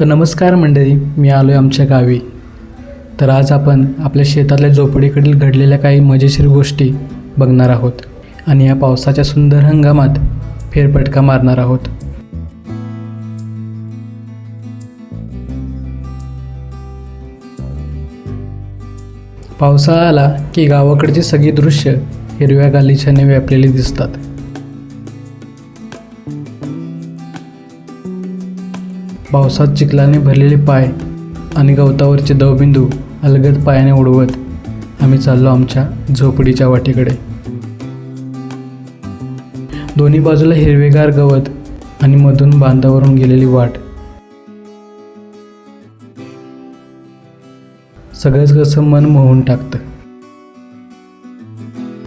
तर नमस्कार मंडळी मी आलो आहे आमच्या गावी. तर आज आपण आपल्या शेतातल्या झोपडीकडील घडलेल्या काही मजेशीर गोष्टी बघणार आहोत आणि या पावसाच्या सुंदर हंगामात फेरफटका मारणार आहोत. पावसाळा आला की गावाकडची सगळी दृश्य हिरव्या गालिच्याने व्यापलेली दिसतात. पावसात चिखलाने भरलेले पाय आणि गवतावरचे दवबिंदू अलगद पायाने उडवत आम्ही चाललो आमच्या झोपडीच्या वाटेकडे. दोन्ही बाजूला हिरवेगार गवत आणि मधून बांधावरून गेलेली वाट. सगळंच कसं मन मोहून टाकतं.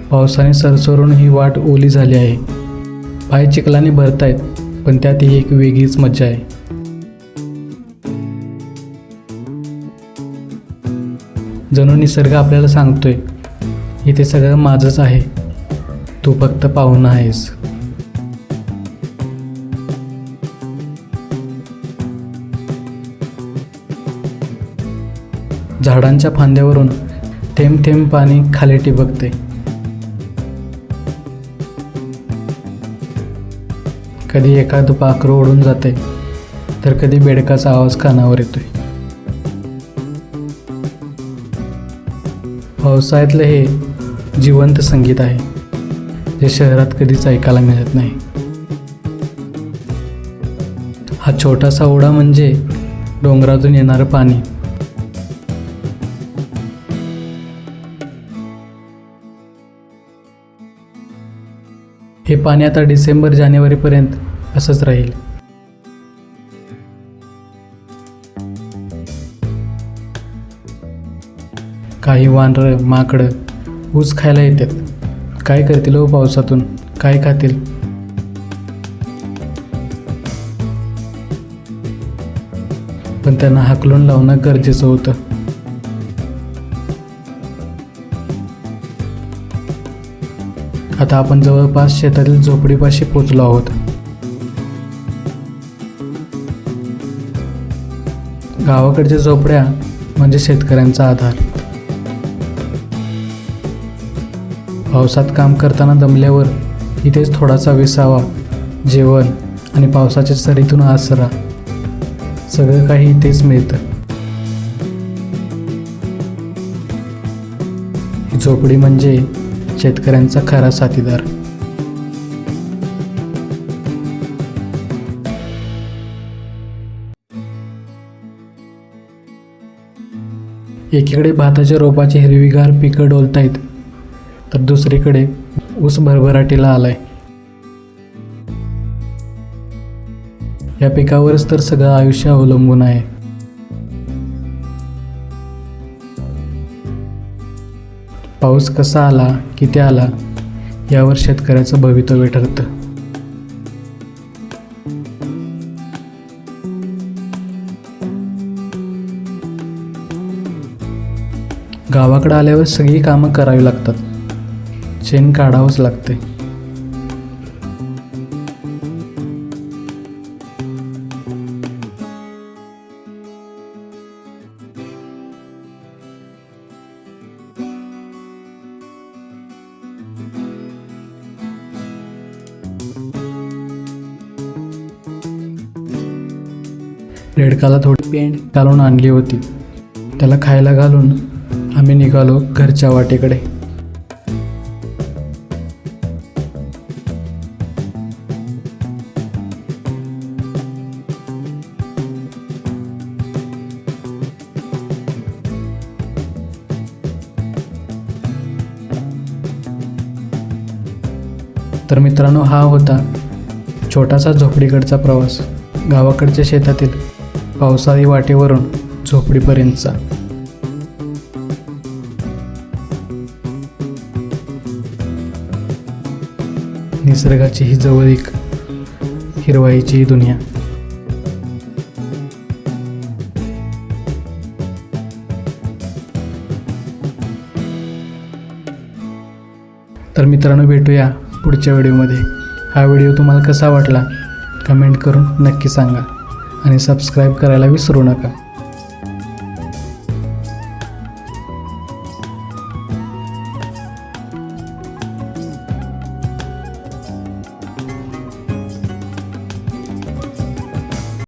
पावसाने सरसरून ही वाट ओली झाली आहे. पाय चिखलाने भरतायत पण त्यात ही एक वेगळीच मज्जा आहे. जणू निसर्ग आपल्याला सांगतोय इथे सगळं माझंच आहे. तू फक्त पाहुणा आहेस. झाडांच्या फांद्यावरून थेंब थेंब पाणी खाली टिबकते. कधी एखादं पाखरं ओढून जाते तर कधी बेडकाचा आवाज कानावर येतोय. पावसाळ्यातलं हे जिवंत संगीत आहे जे शहरात कधीच ऐकायला मिळत नाही. हा छोटासा ओढा म्हणजे डोंगरातून येणारं पाणी. हे पाणी आता डिसेंबर जानेवारीपर्यंत असंच राहील. काही वानरं माकडं ऊस खायला येतात. काय करतील हो पावसातून? काय खातील? पण त्यांना हाकलून लावणं गरजेचं होतं. आता आपण जवळपास शेतातील झोपडीपाशी पोचलो आहोत. गावाकडच्या झोपड्या म्हणजे शेतकऱ्यांचा आधार. पावसात काम करताना दमल्यावर इथेच थोडासा विसावा जेवण आणि पावसाच्या सरीतून आसरा. सगळं काही इथेच मिळतं. ही झोपडी म्हणजे शेतकऱ्यांचा खरा साथीदार. एकीकडे भाताच्या रोपाची हिरवीगार पिकं डोलतायत. तर दुसरीकडे ऊस भरभराटीला आलाय. या पिकावरच तर सगळं आयुष्य अवलंबून आहे. पाऊस कसा आला किती आला यावर शेतकऱ्याचं भवितव्य ठरतं. गावाकडं आल्यावर सगळी कामं करावी लागतात. शेण काढावंच लागते रेडकाला थोडी पेंट घालून आणली होती. त्याला खायला घालून आम्ही निघालो घरच्या वाटेकडे. तर मित्रांनो हा होता छोटासा झोपडीकडचा प्रवास. गावाकडच्या शेतातील पावसाळी वाटेवरून झोपडीपर्यंतचा. निसर्गाची ही जवळीक हिरवाईची ही दुनिया. तर मित्रांनो भेटूया पुढच्या व्हिडिओमध्ये. हा व्हिडिओ तुम्हाला कसा वाटला? कमेंट करून नक्की सांगा. आणि सबस्क्राईब करायला विसरू नका.